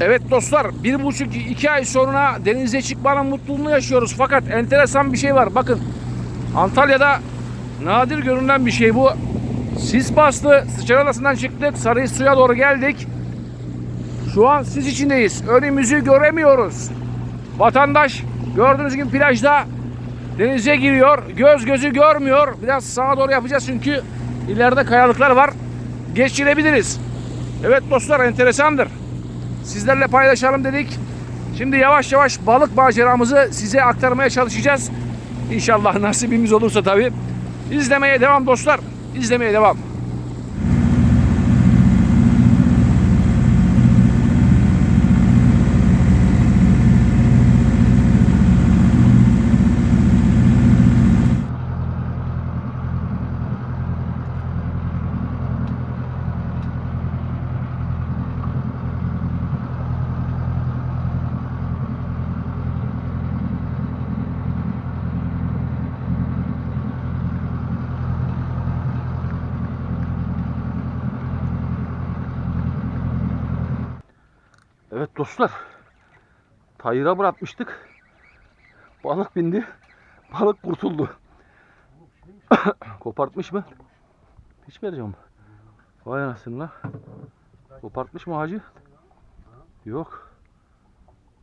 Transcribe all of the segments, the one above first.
Evet dostlar bir buçuk iki ay sonra denize çıkmanın mutluluğunu yaşıyoruz. Fakat enteresan bir şey var. Bakın Antalya'da nadir görünen bir şey bu. Sis bastı. Sıçan Adası'ndan çıktık. Sarı suya doğru geldik. Şu an sis içindeyiz. Önümüzü göremiyoruz. Vatandaş gördüğünüz gibi plajda denize giriyor. Göz gözü görmüyor. Biraz sağa doğru yapacağız çünkü ileride kayalıklar var. Geçirebiliriz. Evet dostlar enteresandır. Sizlerle paylaşalım dedik. Şimdi yavaş yavaş balık maceramızı size aktarmaya çalışacağız. İnşallah nasibimiz olursa tabii. İzlemeye devam dostlar. İzlemeye devam. Evet dostlar. Tayıra bırakmıştık. Balık bindi. Balık kurtuldu. Kopartmış mı? Hiç vereceğim. Vay anasını la. Kopartmış mı hacı? Yok.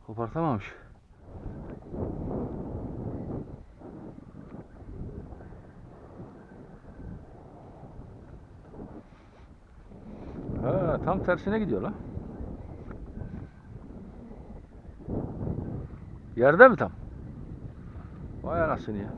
Kopartamamış. Ha, tam tersine gidiyor lan. Yerde mi tam? Vay anasını ya.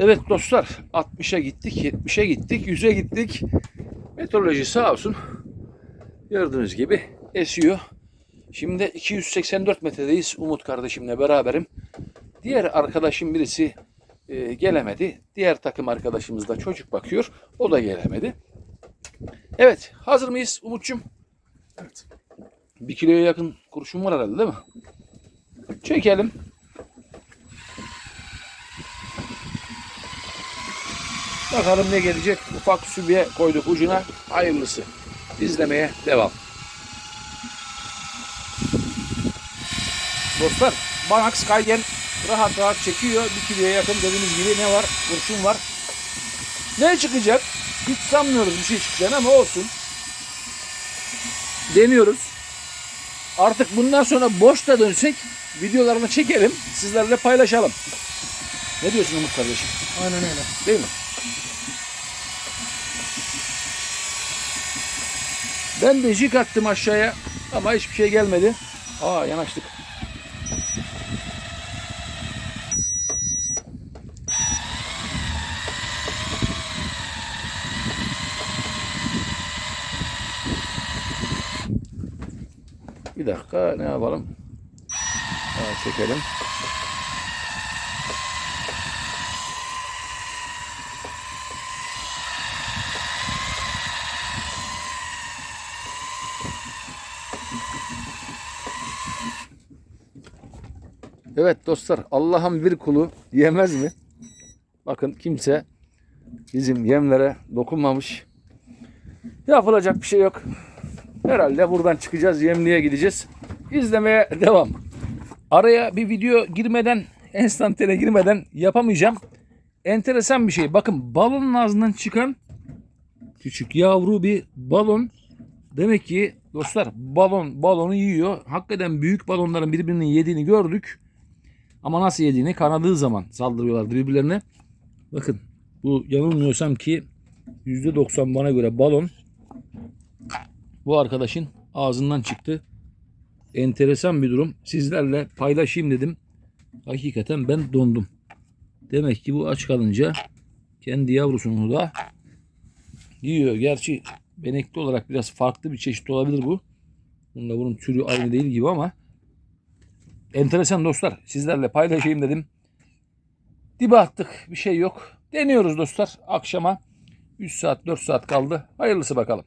Evet dostlar 60'a gittik, 70'e gittik, 100'e gittik. Meteoroloji sağ olsun. Gördüğünüz gibi esiyor. Şimdi 284 metredeyiz Umut kardeşimle beraberim. Diğer arkadaşım birisi e, gelemedi. Diğer takım arkadaşımız da çocuk bakıyor. O da gelemedi. Evet hazır mıyız Umut'cum? Evet. Bir kiloya yakın kurşun var herhalde değil mi? Çekelim. Bakalım ne gelecek. Ufak sübiye koyduk ucuna. Hayırlısı. İzlemeye devam. Dostlar Banax Skygen rahat rahat çekiyor. Bir kiloya yakın dediğimiz gibi ne var? Kurşun var. Ne çıkacak? Hiç sanmıyoruz bir şey çıkacağını ama olsun. Deniyoruz. Artık bundan sonra boş da dönsek videolarını çekelim. Sizlerle paylaşalım. Ne diyorsun Umut kardeşim? Aynen öyle. Değil mi? Ben de jig attım aşağıya ama hiçbir şey gelmedi. Aa yanaştık. Bir dakika ne yapalım? Aa, çekelim. Evet dostlar Allah'ın bir kulu yemez mi? Bakın kimse bizim yemlere dokunmamış. Yapılacak bir şey yok. Herhalde buradan çıkacağız yemliğe gideceğiz. İzlemeye devam. Araya bir video girmeden enstantane girmeden yapamayacağım. Enteresan bir şey. Bakın balonun ağzından çıkan küçük yavru bir balon. Demek ki dostlar balon balonu yiyor. Hakikaten büyük balonların birbirinin yediğini gördük. Ama nasıl yediğini kanadığı zaman saldırıyorlar birbirlerine. Bakın bu yanılmıyorsam ki %90 bana göre balon bu arkadaşın ağzından çıktı. Enteresan bir durum. Sizlerle paylaşayım dedim. Hakikaten ben dondum. Demek ki bu aç kalınca kendi yavrusunu da yiyor. Gerçi benekli olarak biraz farklı bir çeşit olabilir bu. Bunda bunun türü aynı değil gibi ama enteresan dostlar. Sizlerle paylaşayım dedim. Dibe attık. Bir şey yok. Deniyoruz dostlar. Akşama 3 saat 4 saat kaldı. Hayırlısı bakalım.